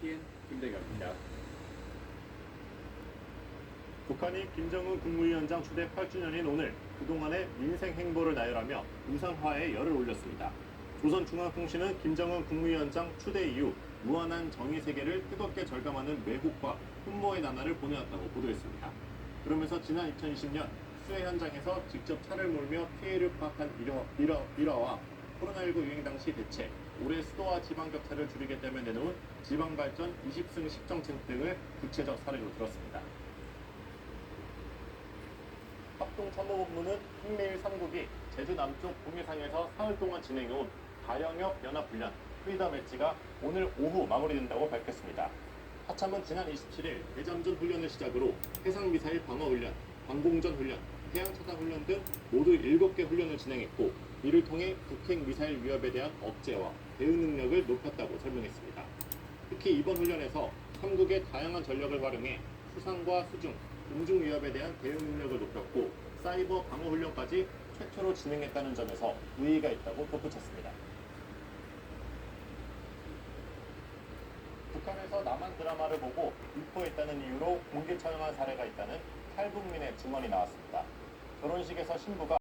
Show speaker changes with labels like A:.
A: KTN 김대겸입니다.
B: 북한이 김정은 국무위원장 추대 8주년인 오늘 그동안의 민생 행보를 나열하며 우상화에 열을 올렸습니다. 조선중앙통신은 김정은 국무위원장 추대 이후 무한한 정의 세계를 뜨겁게 절감하는 왜곡과 흠모의 나날을 보내왔다고 보도했습니다. 그러면서 지난 2020년 수해 현장에서 직접 차를 몰며 피해를 파악한 일화, 일화, 일화와 코로나19 유행 당시 대책, 올해 수도와 지방 격차를 줄이겠다며 내놓은 지방발전 20승 10정책 등을 구체적 사례로 들었습니다. 합동 참모본부는 한미일 3국이 제주 남쪽 공해상에서 사흘 동안 진행해온 다영역 연합훈련 프리덤 엣지가 오늘 오후 마무리된다고 밝혔습니다. 하참은 지난 27일 대잠전 훈련을 시작으로 해상미사일 방어훈련, 방공전 훈련, 해양차단 훈련 등 모두 7개 훈련을 진행했고 이를 통해 북핵 미사일 위협에 대한 억제와 대응 능력을 높였다고 설명했습니다. 특히 이번 훈련에서 3국의 다양한 전력을 활용해 수상과 수중, 공중 위협에 대한 대응 능력을 높였고 사이버 방어 훈련까지 최초로 진행했다는 점에서 의의가 있다고 덧붙였습니다. 북한에서 남한 드라마를 보고 유포했다는 이유로 공개 처형한 사례가 있다는 탈북민의 증언이 나왔습니다. 결혼식에서 신부가